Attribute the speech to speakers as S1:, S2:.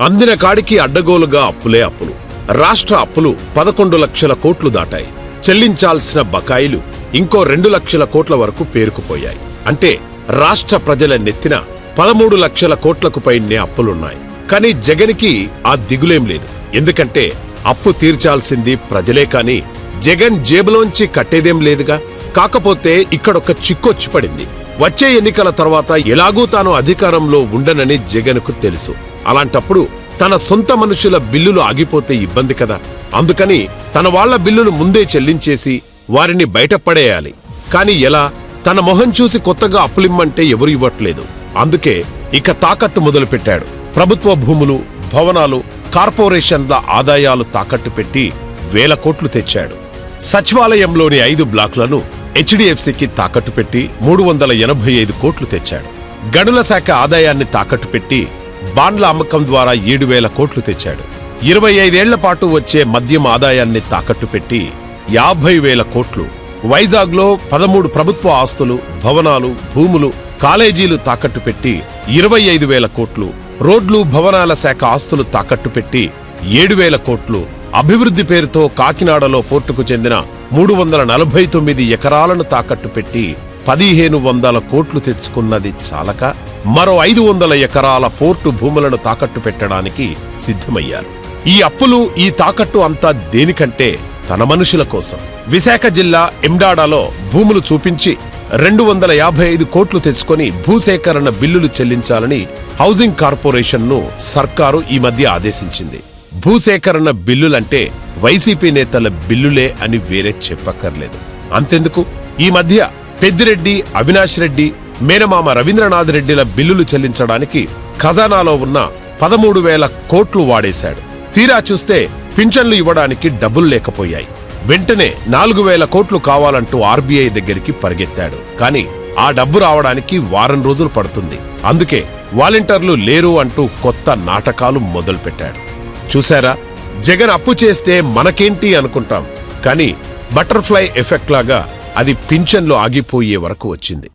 S1: అందిన కాడికి అడ్డగోలుగా అప్పులే అప్పులు. రాష్ట్ర అప్పులు పదకొండు లక్షల కోట్లు దాటాయి. చెల్లించాల్సిన బకాయిలు ఇంకో రెండు లక్షల కోట్ల వరకు పేరుకుపోయాయి. అంటే రాష్ట్ర ప్రజల నెత్తిన పదమూడు లక్షల కోట్లకు పైనే అప్పులున్నాయి. కానీ జగన్కి ఆ దిగులేం లేదు. ఎందుకంటే అప్పు తీర్చాల్సింది ప్రజలే కాని జగన్ జేబులోంచి కట్టేదేం లేదుగా. కాకపోతే ఇక్కడొక చిక్కొచ్చి పడింది. వచ్చే ఎన్నికల తర్వాత ఎలాగూ తాను అధికారంలో ఉండనని జగన్కు తెలుసు. అలాంటప్పుడు తన సొంత మనుషుల బిల్లులు ఆగిపోతే ఇబ్బంది కదా. అందుకని తన వాళ్ళ బిల్లులు ముందే చెల్లించేసి వారిని బయటపడేయాలి. కాని ఎలా? తన మొహం చూసి కొత్తగా అప్పులిమ్మంటే ఎవరు ఇవ్వట్లేదు. అందుకే ఇక తాకట్టు మొదలుపెట్టాడు. ప్రభుత్వ భూములు భవనాలు కార్పొరేషన్ల ఆదాయాలు తాకట్టు పెట్టి వేల కోట్లు తెచ్చాడు. సచివాలయంలోని ఐదు బ్లాక్లను హెచ్డిఎఫ్సికి తాకట్టు పెట్టి మూడు వందల ఎనభై ఐదు కోట్లు తెచ్చాడు. గనుల శాఖ ఆదాయాన్ని తాకట్టు పెట్టి బాండ్ల అమ్మకం ద్వారా ఏడు వేల కోట్లు తెచ్చాడు. ఇరవై ఐదేళ్ళ పాటు వచ్చే మద్యం ఆదాయాన్ని తాకట్టు పెట్టి యాభై వేల కోట్లు. వైజాగ్లో పదమూడు ప్రభుత్వ ఆస్తులు భవనాలు భూములు కాలేజీలు తాకట్టు పెట్టి ఇరవై ఐదు వేల కోట్లు. రోడ్లు భవనాల శాఖ ఆస్తులు తాకట్టు పెట్టి ఏడు వేల కోట్లు. అభివృద్ధి పేరుతో కాకినాడలో పోర్టుకు చెందిన మూడు వందల నలభై తొమ్మిది ఎకరాలను తాకట్టు పెట్టి పదిహేను వందల కోట్లు తెచ్చుకున్నది చాలక మరో ఐదు వందల ఎకరాల పోర్టు భూములను తాకట్టు పెట్టడానికి సిద్ధమయ్యారు. ఈ అప్పులు ఈ తాకట్టు అంతా దేనికంటే తన మనుషుల కోసం. విశాఖ జిల్లా ఎండాడాలో భూములు చూపించి రెండు వందల యాభై ఐదు కోట్లు తెచ్చుకొని భూసేకరణ బిల్లులు చెల్లించాలని హౌసింగ్ కార్పొరేషన్ను సర్కారు ఈ మధ్య ఆదేశించింది. భూసేకరణ బిల్లులంటే వైసీపీ నేతల బిల్లులే అని వేరే చెప్పక్కర్లేదు. అంతెందుకు? ఈ మధ్య పెద్దిరెడ్డి అవినాష్ రెడ్డి మేనమామ రవీంద్రనాథ్ రెడ్డిల బిల్లులు చెల్లించడానికి ఖజానాలో ఉన్న పదమూడు వేల కోట్లు వాడేశాడు. తీరా చూస్తే పింఛన్లు ఇవ్వడానికి డబ్బులు లేకపోయాయి. వెంటనే నాలుగు వేల కోట్లు కావాలంటూ ఆర్బీఐ దగ్గరికి పరిగెత్తాడు. కానీ ఆ డబ్బు రావడానికి వారం రోజులు పడుతుంది. అందుకే వాలంటీర్లు లేరు అంటూ కొత్త నాటకాలు మొదలుపెట్టాడు. చూశారా? జగన్ అప్పు చేస్తే మనకేంటి అనుకుంటాం. కానీ బటర్ఫ్లై ఎఫెక్ట్ లాగా అది పింఛన్లు ఆగిపోయే వరకు వచ్చింది.